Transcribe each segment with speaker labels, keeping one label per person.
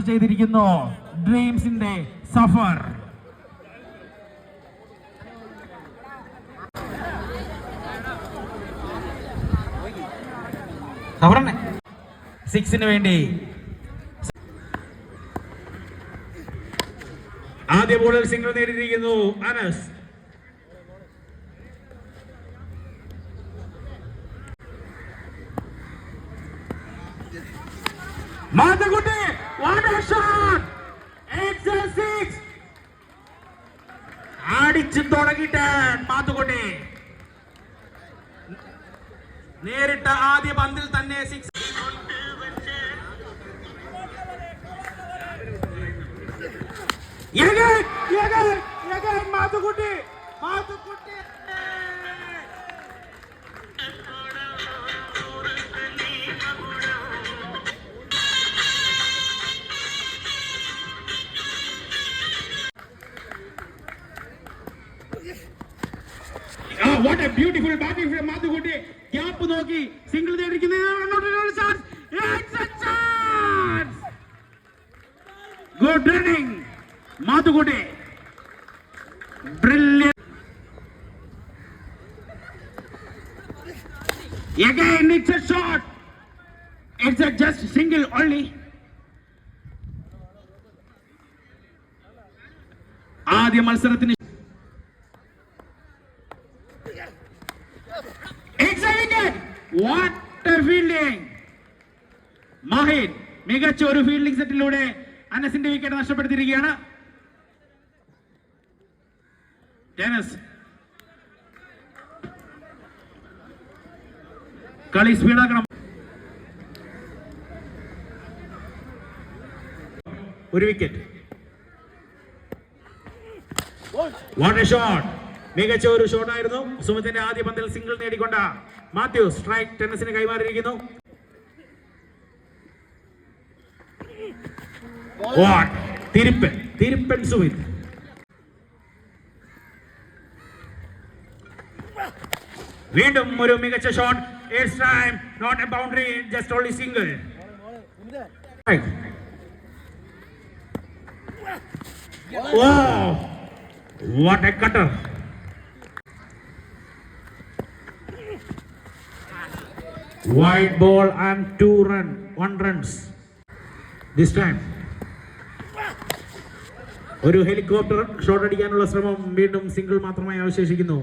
Speaker 1: ചെയ്തിരിക്കുന്നു. ഡ്രീംസിന്റെ സഫർ. സിക്സിന് വേണ്ടി.
Speaker 2: ആദ്യ ബോളിൽ സിംഗിൾ നേടിയിരിക്കുന്നു അനസ്. മാതകുട്ടി അടിച്ചു തുടങ്ങിയിട്ട് മാത്തുകൊണ്ടി നേരിട്ട ആദ്യ പന്തിൽ തന്നെ six Mathukutty Mathukutty what a beautiful batting from Mathukutty gap നോക്കി. സിംഗിൾ നേടിയിരിക്കുന്നത് good running Mathukutty brilliant Again, it's a shot. It's a just single only. ആദ്യ മത്സരത്തിന് It's a a fielding. Mahin മികച്ച ഒരു ഫീൽഡിംഗ് സെറ്റിലൂടെ അനസിന്റെ വിക്കറ്റ് നഷ്ടപ്പെടുത്തിയിരിക്കുകയാണ്. ടെനസ് കളി സ്പീഡാക്കണം ഒരു വിക്കറ്റ് വാട്ട് എ ഷോട്ട് മികച്ച ഒരു ഷോട്ട് ആയിരുന്നു. സുമിത്തിന്റെ ആദ്യ പന്തിൽ സിംഗിൾ നേടിക്കൊണ്ട മാത്യു സ്ട്രൈക്ക് ടെന്നസിന് കൈമാറിയിരിക്കുന്നു. തിരുപ്പൻ തിരുപ്പൻ സുമിത്. വീണ്ടും ഒരു മികച്ച shot time boundary just only single what a cutter wide ball and two run one runs. This time ഒരു ഹെലികോപ്റ്റർ ഷോട്ട് അടിക്കാനുള്ള ശ്രമം വീണ്ടും സിംഗിൾ മാത്രമായി അവശേഷിക്കുന്നു.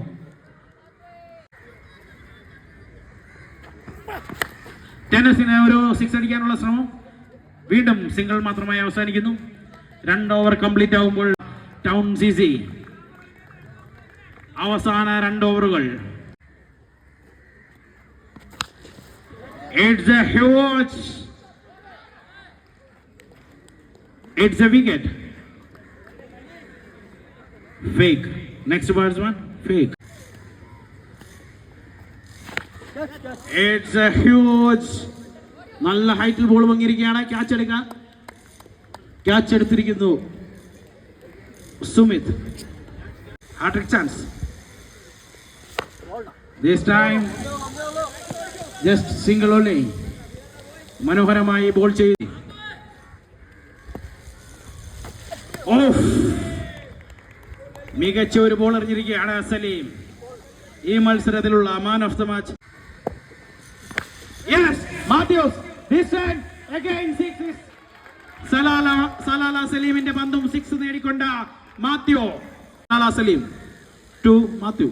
Speaker 2: ടെന്നസിന് ഒരു സിക്സ് അടിക്കാനുള്ള ശ്രമം വീണ്ടും സിംഗിൾ മാത്രമായി അവസാനിക്കുന്നു. രണ്ട് ഓവർ കംപ്ലീറ്റ് ആകുമ്പോൾ ടൗൺ സി സി അവസാന രണ്ട് ഓവറുകൾ It's a huge. It's a wicket. Fake. Next batsman. Fake. It's a huge. നല്ല ഹൈറ്റിൽ ബോൾ വങ്ങിയിരിക്കുകയാണ് ക്യാച്ച് എടുക്കാൻ catch എടുത്തിരിക്കുന്നു Sumit hattrick chance this time just single only മനോഹരമായി ബോൾ ചെയ്ത്. മികച്ച ഒരു ബോൾ എറിഞ്ഞിരിക്കുകയാണ് സലീം ഈ മത്സരത്തിലുള്ള man of the match Salalah Salalah സലീമിന്റെ പന്തും സിക്സ് നേടിക്കൊണ്ട Mathew Salalah Saleem. To Mathew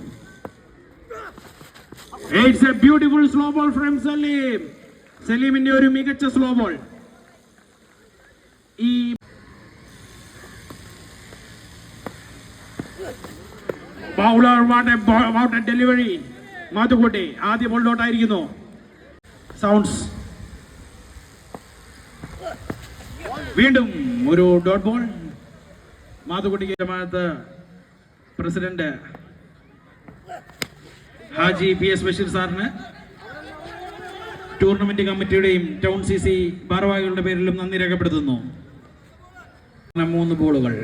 Speaker 2: it's a beautiful slow ball from Saleem സലീമിന്റെ ഒരു മികച്ച സ്ലോ ബോൾ ഈ bowler what a what a delivery Mathukutty ആദ്യ ബോളിലോട്ടായിരിക്കുന്നു സൗണ്ട്സ് വീണ്ടും ഒരു dot ball മാത്തുക്കുട്ടിക്ക് president. Haji P S Basheer സാറിന് ടൂർണമെന്റ് കമ്മിറ്റിയുടെയും ടൗൺ സി സി ഭാരവാഹികളുടെ പേരിലും നന്ദി രേഖപ്പെടുത്തുന്നു. മൂന്ന് ബോളുകൾ.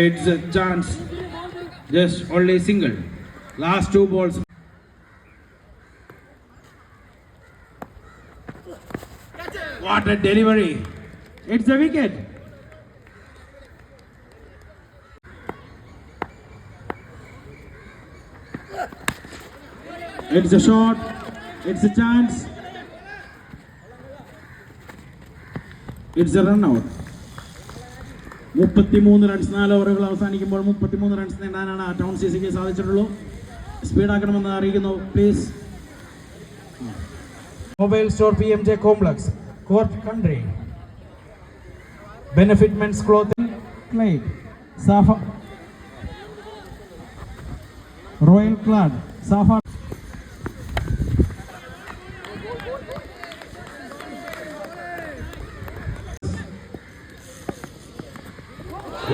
Speaker 2: It's a chance just only single last two balls What a delivery. It's a wicket. It's a shot. It's a chance. It's a run out. മുപ്പത്തിമൂന്ന് runs നാല് ഓവറുകൾ അവസാനിക്കുമ്പോൾ മുപ്പത്തിമൂന്ന് റൺസ് നേടാനാണ് ആ ടൗൺ സി സിക്ക് സാധിച്ചിട്ടുള്ളൂ സ്പീഡാക്കണമെന്ന് അറിയിക്കുന്നു please
Speaker 1: Mobile Store PMJ Complex, Court Country. Benefit Men's Clothing, Clyde, Safa. Royal Clad, Safa.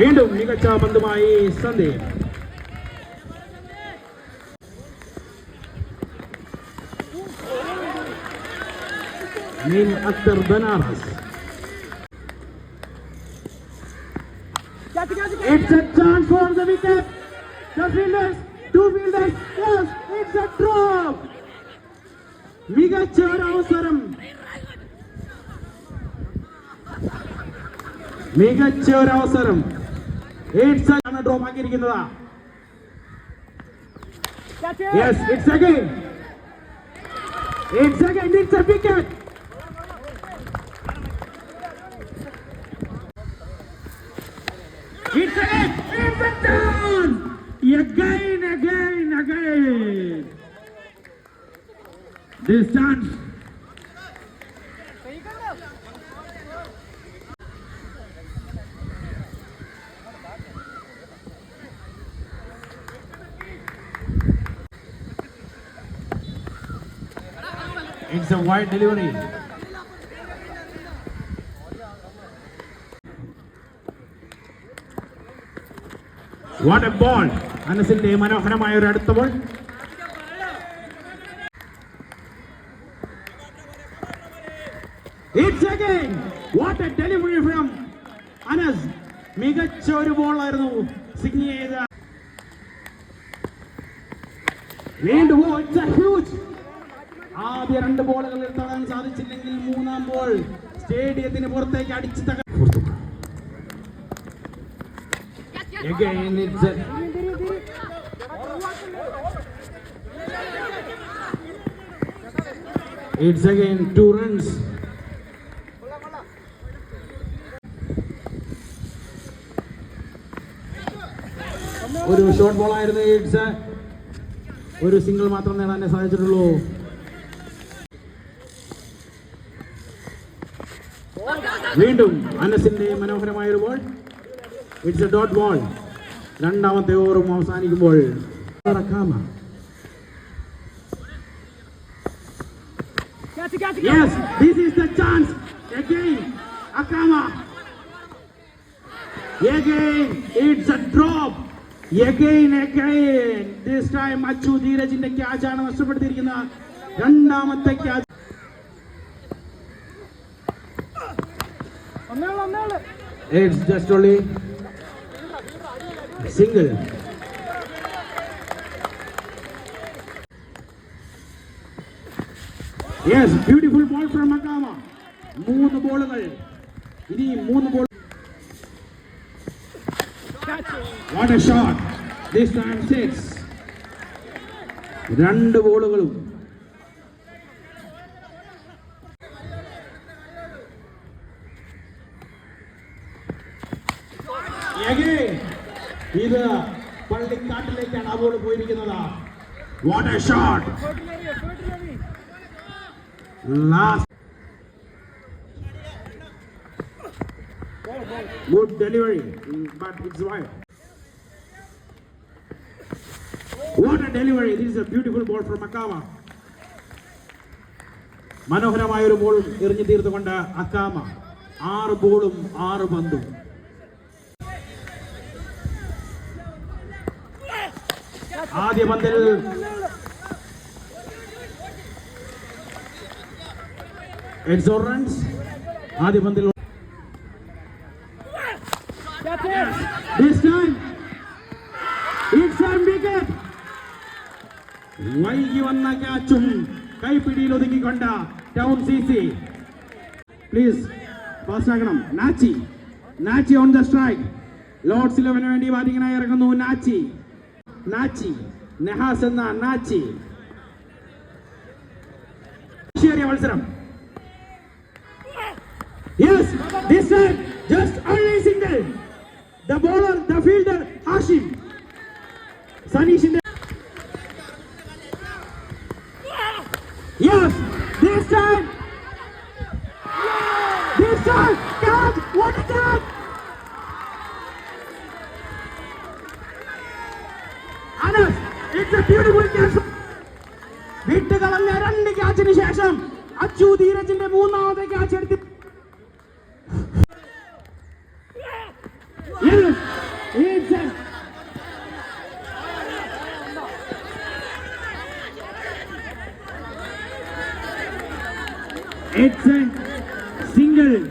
Speaker 2: വീണ്ടും മികച്ച പന്തുമായി Sandeep من أكثر بنارس It's a chance for the wicket. The fielders, two fielders, yes, it's a drop. മികച്ച ഒരു അവസരം മികച്ച ഒരു അവസരം ഇറ്റ്സ് ആണ് drop ആക്കിയിരിക്കുന്നത് yes it's again it's again it's a wicket It's again, it's a down! Again, again, again. This chance. It's a wide delivery. What a ball അനസിന്റെ മനോഹരമായ ഒരു അടുത്ത ball it's again what a delivery from Anas മികച്ച ഒരു ball ആയിരുന്നു സിഗ്നി ചെയ്ത വീണ്ടും it's a huge ആദ്യ രണ്ട് ബോളുകൾ തള്ളാൻ സാധിച്ചില്ലെങ്കിൽ മൂന്നാം ബോൾ സ്റ്റേഡിയത്തിന് പുറത്തേക്ക് അടിച്ച് തക Again, it's a, it's again two runs. ഒരു ഷോർട്ട് ബോൾ ആയിരുന്നു ഇറ്റ്സ് ഒരു സിംഗിൾ മാത്രം നേടാനേ സാധിച്ചിട്ടുള്ളൂ വീണ്ടും അനസിന്റെ മനോഹരമായ ഒരു ball it's a dot ball രണ്ടാമത്തെ ഓവറും അവസാനിക്കുമ്പോൾ റക്കാമ. Yes, this is the chance. Again, Akama. Again, it's a drop. Again, again. This time Achu ധീരജിന്റെ catch ആണ് നഷ്ടപ്പെടുത്തിയിരിക്കുന്ന രണ്ടാമത്തെ catch It's just only single. Yes, beautiful ball from Makama. മൂന്ന് ബോളുകൾ ഇനി മൂന്ന് ball what a shot this time six രണ്ട് ബോളുകളും ഇത് പള്ളിക്കാട്ടിലേക്കാണ് ആ ball പോയിരിക്കുന്നത്. What a shot last good delivery but it's wide what a delivery this a beautiful ball from Akkamma മനോഹരമായ ഒരു ball എറിഞ്ഞു തീർത്തുകൊണ്ട് അക്കാമ. ആറ് ബോളും ആറ് പന്തും. ആദ്യ പന്തിൽ. റൺസ് ആദ്യ പന്തിൽ. വൈകി വന്ന ക്യാച്ചും കൈപ്പിടിയിൽ ഒതുക്കിക്കൊണ്ട Town C C please fast ആക്കണം Nachi. Nachi on the strike Lords ഇലവന് വേണ്ടി ബാറ്റിങ്ങിനായി ഇറങ്ങുന്നു. Nachi. ನಾಚಿ ನೆಹಾಸನ್ನ ನಾಚಿ. ವಲ್ಸರಂ yes this time just only single. The bowler the fielder hashim sunny shinde. Yes this time. Yes! this time god what a വിട്ടുകളഞ്ഞ രണ്ട് ക്യാച്ചിന് ശേഷം അച്ചു ധീരജിന്റെ മൂന്നാമത്തെ catch എടുത്ത് Yes, it's a It's a single.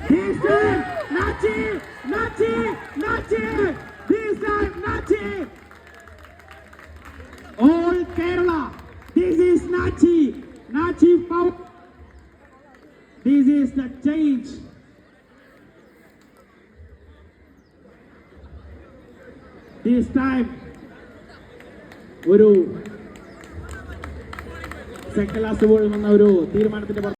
Speaker 2: This time, Nachi, Nachi, Nachi. This time, Nachi. All Kerala. This is Nachi. Nachi power. This is the change. This time, ഒരു second last ball വന്ന ഒരു തീരുമാനത്തിന്റെ